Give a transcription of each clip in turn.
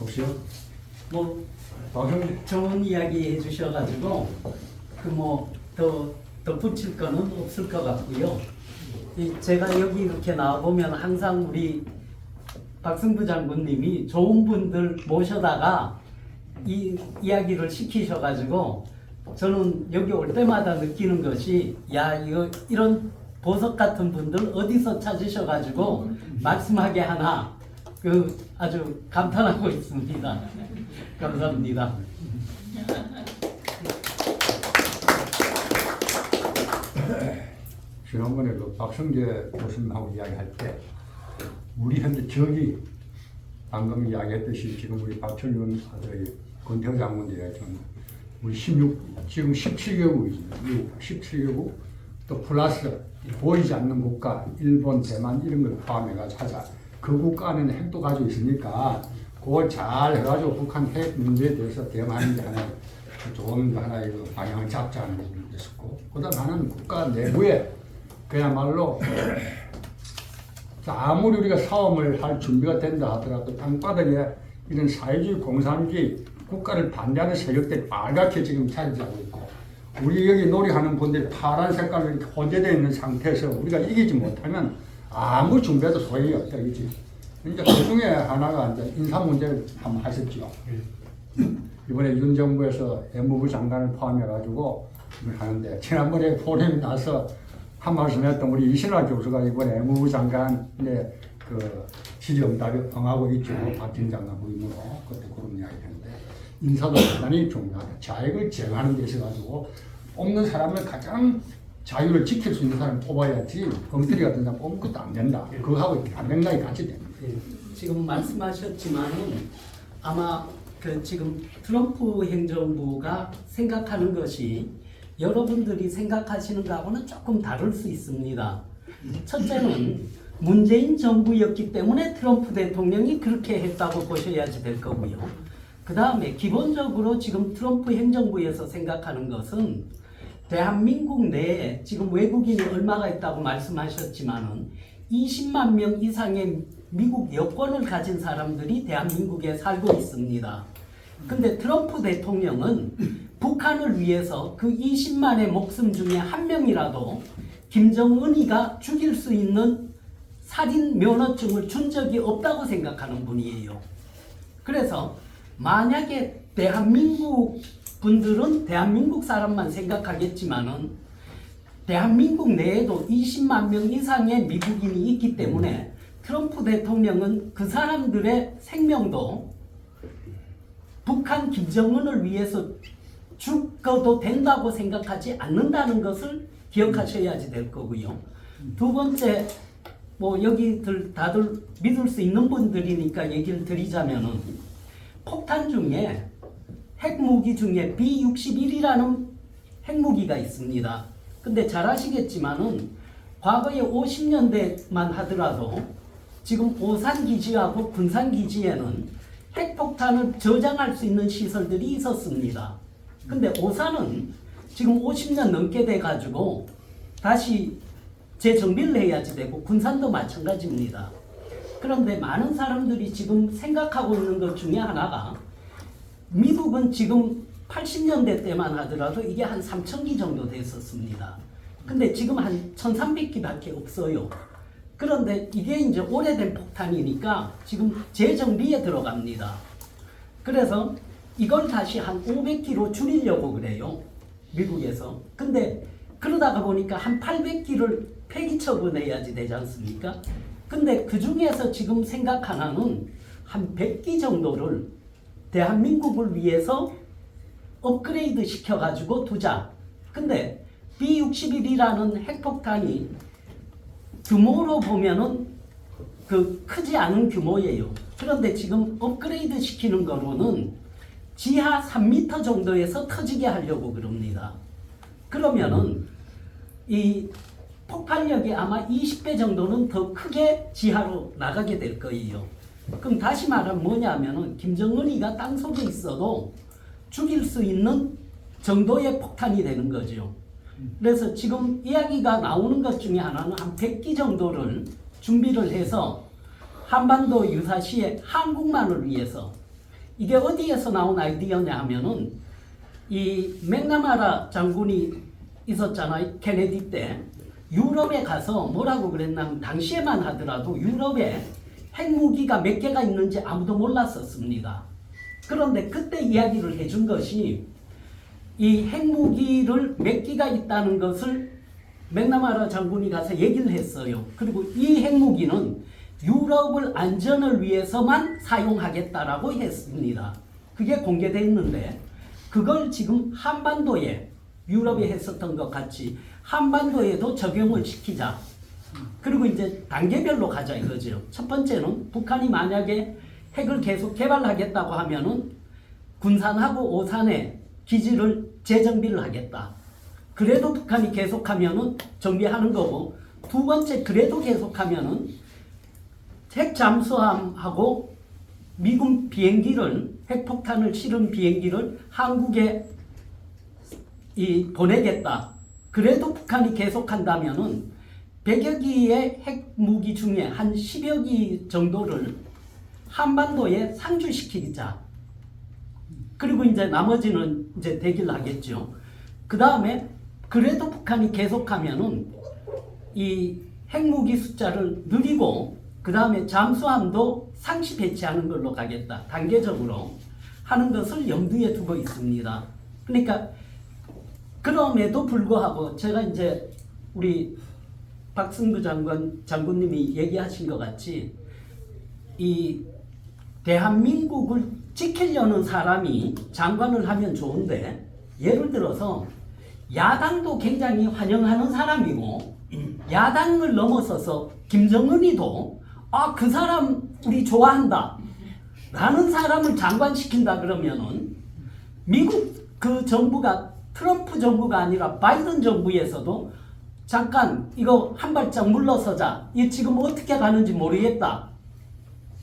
혹시요? 뭐 박형님 좋은 이야기 해주셔가지고 그 뭐 더 덧붙일 거는 없을 것 같고요. 이 제가 여기 이렇게 나와 보면 항상 우리 박승부 장군님이 좋은 분들 모셔다가 이 이야기를 시키셔가지고 저는 여기 올 때마다 느끼는 것이 야 이거 이런 보석 같은 분들 어디서 찾으셔가지고 말씀하게 하나 그 아주 감탄하고 있습니다. 감사합니다. 지난번에 그 박성재 교수님하고 이야기할 때 우리 현재 적이 방금 이야기했듯이 지금 우리 박철윤 권태호 장군 이야기했지만 우리 16 지금 17개국이죠. 17개국 또 플러스 보이지 않는 국가 일본, 대만 이런 걸 포함해가지고 하자. 그 국가 안에는 핵도 가지고 있으니까 그걸 잘 해가지고 북한 핵 문제에 대해서 게 하나 좋은 하나의 그 방향을 잡자는 부분도 있었고. 그다음 하나는 국가 내부에 그야말로 자, 아무리 우리가 싸움을 할 준비가 된다 하더라도 땅바닥에 이런 사회주의 공산주의 국가를 반대하는 세력들이 빨갛게 지금 차지하고 있고 우리 여기 놀이하는 분들이 파란 색깔로 이렇게 혼재되어 있는 상태에서 우리가 이기지 못하면 아무 준비해도 소용이 없다 이지 이제 그 중에 하나가 이제 인사 문제를 한번 하셨죠. 이번에 윤 정부에서 외무부 장관을 포함해 가지고 하는데 지난번에 포럼이 나서 한 말씀했던 우리 이신화 교수가 이번에 외무부 장관의 그 지정답에 응하고 있죠. 박진 장관 부임으로 그때 그런 이야기 했는데 인사도 대단히 중요하다. 자익을 제어하는 데 있어 가지고 뽑는 사람을 가장 자유를 지킬 수 있는 사람을 뽑아야지 엉터리 같은 사람 뽑는 것도 안 된다 그거하고 강명당이 같이 됩니다 예, 지금 말씀하셨지만은 아마 그 지금 트럼프 행정부가 생각하는 것이 여러분들이 생각하시는 거하고는 조금 다를 수 있습니다. 첫째는 문재인 정부였기 때문에 트럼프 대통령이 그렇게 했다고 보셔야지 될 거고요. 그 다음에 기본적으로 지금 트럼프 행정부에서 생각하는 것은 대한민국 내에 지금 외국인이 얼마가 있다고 말씀하셨지만은 20만 명 이상의 미국 여권을 가진 사람들이 대한민국에 살고 있습니다. 근데 트럼프 대통령은 북한을 위해서 그 20만의 목숨 중에 한 명이라도 김정은이가 죽일 수 있는 살인 면허증을 준 적이 없다고 생각하는 분이에요. 그래서 만약에 대한민국 분들은 대한민국 사람만 생각하겠지만은 대한민국 내에도 20만 명 이상의 미국인이 있기 때문에 트럼프 대통령은 그 사람들의 생명도 북한 김정은을 위해서 죽어도 된다고 생각하지 않는다는 것을 기억하셔야지 될 거고요. 두 번째, 뭐 여기들 다들 믿을 수 있는 분들이니까 얘기를 드리자면은 폭탄 중에 핵무기 중에 B61이라는 핵무기가 있습니다. 근데 잘 아시겠지만은 과거에 50년대만 하더라도 지금 오산 기지하고 군산 기지에는 핵폭탄을 저장할 수 있는 시설들이 있었습니다. 근데 오산은 지금 50년 넘게 돼 가지고 다시 재정비를 해야지 되고 군산도 마찬가지입니다. 그런데 많은 사람들이 지금 생각하고 있는 것 중에 하나가 미국은 지금 80년대 때만 하더라도 이게 한 3,000기 정도 됐었습니다. 근데 지금 한 1,300기밖에 없어요. 그런데 이게 이제 오래된 폭탄이니까 지금 재정비에 들어갑니다. 그래서 이걸 다시 한 500기로 줄이려고 그래요. 미국에서. 근데 그러다가 보니까 한 800기를 폐기 처분해야지 되지 않습니까? 근데 그 중에서 지금 생각 하나는 한 100기 정도를 대한민국을 위해서 업그레이드 시켜가지고 두자. 근데 B61이라는 핵폭탄이 규모로 보면은 그 크지 않은 규모예요. 그런데 지금 업그레이드 시키는 거로는 지하 3m 정도에서 터지게 하려고 그럽니다. 그러면은 이 폭발력이 아마 20배 정도는 더 크게 지하로 나가게 될 거예요. 그럼 다시 말하면 뭐냐면은 김정은이가 땅 속에 있어도 죽일 수 있는 정도의 폭탄이 되는 거죠. 그래서 지금 이야기가 나오는 것 중에 하나는 한 100기 정도를 준비를 해서 한반도 유사시에 한국만을 위해서 이게 어디에서 나온 아이디어냐 하면은 이 맥나마라 장군이 있었잖아요. 케네디 때 유럽에 가서 뭐라고 그랬냐면 당시에만 하더라도 유럽에 핵무기가 몇 개가 있는지 아무도 몰랐었습니다. 그런데 그때 이야기를 해준 것이 이 핵무기를 몇 기가 있다는 것을 맥나마라 장군이 가서 얘기를 했어요. 그리고 이 핵무기는 유럽을 안전을 위해서만 사용하겠다라고 했습니다. 그게 공개돼 있는데 그걸 지금 한반도에 유럽에 했었던 것 같이 한반도에도 적용을 시키자. 그리고 이제 단계별로 가자 이거죠. 첫 번째는 북한이 만약에 핵을 계속 개발하겠다고 하면은 군산하고 오산에 기지를 재정비를 하겠다. 그래도 북한이 계속하면은 정비하는 거고 두 번째 그래도 계속하면은 핵 잠수함하고 미군 비행기를 핵폭탄을 실은 비행기를 한국에 이 보내겠다. 그래도 북한이 계속한다면은 100여 기의 핵무기 중에 한 10여 기 정도를 한반도에 상주시키자. 그리고 이제 나머지는 이제 대기를 하겠죠. 그 다음에 그래도 북한이 계속하면은 이 핵무기 숫자를 늘리고 그 다음에 잠수함도 상시 배치하는 걸로 가겠다. 단계적으로 하는 것을 염두에 두고 있습니다. 그러니까 그럼에도 불구하고 제가 이제 우리 박승구 장관 장군님이 얘기하신 것 같이 이 대한민국을 지키려는 사람이 장관을 하면 좋은데 예를 들어서 야당도 굉장히 환영하는 사람이고 야당을 넘어서서 김정은이도 아 그 사람 우리 좋아한다 라는 사람을 장관시킨다 그러면은 미국 그 정부가 트럼프 정부가 아니라 바이든 정부에서도 잠깐 이거 한 발짝 물러서자 이 지금 어떻게 가는지 모르겠다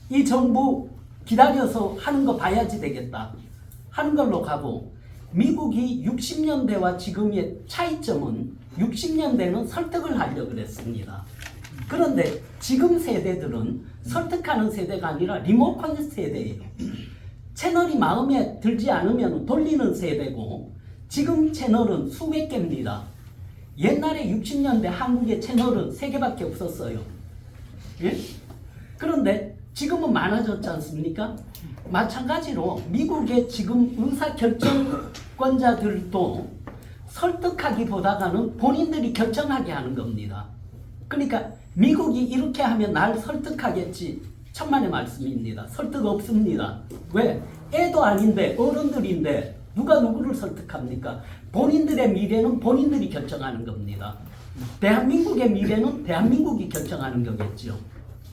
이 정부 기다려서 하는 거 봐야지 되겠다 하는 걸로 가고 미국이 60년대와 지금의 차이점은 60년대는 설득을 하려고 그랬습니다. 그런데 지금 세대들은 설득하는 세대가 아니라 리모컨 세대예요. 채널이 마음에 들지 않으면 돌리는 세대고 지금 채널은 수백 개입니다. 옛날에 60년대 한국의 채널은 세 개밖에 없었어요. 예? 그런데 지금은 많아졌지 않습니까? 마찬가지로 미국의 지금 의사 결정권자들도 설득하기보다는 본인들이 결정하게 하는 겁니다. 그러니까 미국이 이렇게 하면 날 설득하겠지. 천만의 말씀입니다. 설득 없습니다. 왜? 애도 아닌데 어른들인데 누가 누구를 설득합니까? 본인들의 미래는 본인들이 결정하는 겁니다. 대한민국의 미래는 대한민국이 결정하는 거겠죠.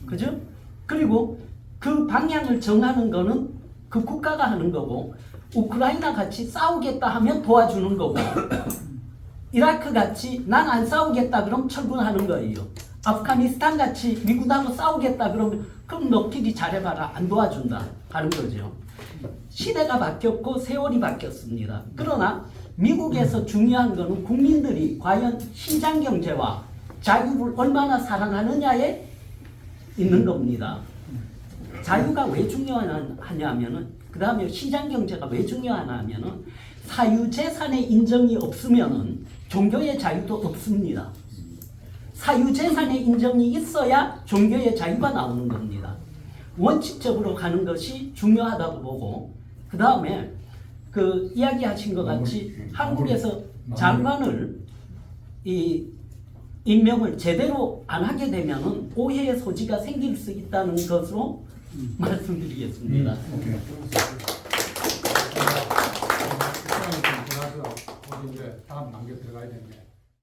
그죠? 그리고 그 방향을 정하는 거는 그 국가가 하는 거고 우크라이나 같이 싸우겠다 하면 도와주는 거고 이라크 같이 난 안 싸우겠다 그럼 철군하는 거예요. 아프가니스탄 같이 미국하고 싸우겠다 그러면 그럼 너끼리 잘해봐라 안 도와준다 하는 거죠. 시대가 바뀌었고 세월이 바뀌었습니다. 그러나 미국에서 중요한 것은 국민들이 과연 시장 경제와 자유를 얼마나 사랑하느냐에 있는 겁니다. 자유가 왜 중요하냐면은 그 다음에 시장 경제가 왜 중요하냐면은 사유 재산의 인정이 없으면은 종교의 자유도 없습니다. 사유 재산의 인정이 있어야 종교의 자유가 나오는 겁니다. 원칙적으로 가는 것이 중요하다고 보고 그 다음에 그 이야기하신 것 같이 한국에서 장관을 이 임명을 제대로 안 하게 되면은 오해의 소지가 생길 수 있다는 것으로 말씀드리겠습니다. 오케이. 좀 지나서 우리 이제 다음 단계 들어가야 되는데